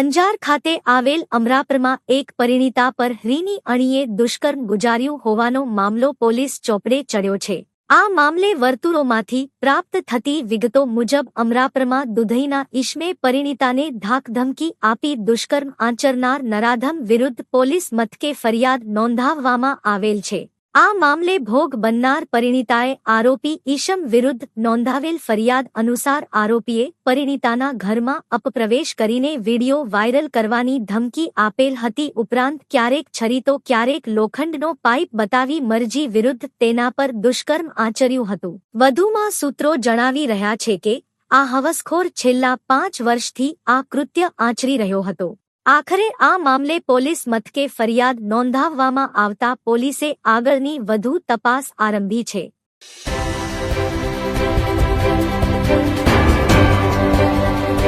અંજાર ખાતે આવેલ અમરાપરમાં એક પરિણીતા પર રીની અણીએ દુષ્કર્મ ગુજાર્યું હોવાનો મામલો પોલીસ ચોપડે ચડ્યો છે. આ મામલે વર્તુળોમાંથી પ્રાપ્ત થતી વિગતો મુજબ અમરાપરમાં દુધઈના ઈશ્મે પરિણીતાને ધાકધમકી આપી દુષ્કર્મ આચરનાર નરાધમ વિરુદ્ધ પોલીસ મથકે ફરિયાદ નોંધાવવામાં આવેલ છે. આ મામલે ભોગ બનનાર પરિણીતાએ આરોપી ઈશમ વિરુદ્ધ નોંધાવેલ ફરિયાદ અનુસાર આરોપીએ પરિણીતાના ઘરમાં અપપ્રવેશ કરીને વિડિયો વાયરલ કરવાની ધમકી આપેલ હતી. ઉપરાંત ક્યારેક છરી તો ક્યારેક લોખંડનો પાઇપ બતાવી મરજી વિરુદ્ધ તેના પર દુષ્કર્મ આચર્યું હતું. વધુમાં સૂત્રો જણાવી રહ્યા છે કે, આ હવસખોર છેલ્લા પાંચ વર્ષથી આ કૃત્ય આચરી રહ્યો હતો. આખરે આ મામલે પોલીસ મથકે ફરિયાદ નોંધાવવામાં આવતા પોલીસે આગળની વધુ તપાસ આરંભી છે.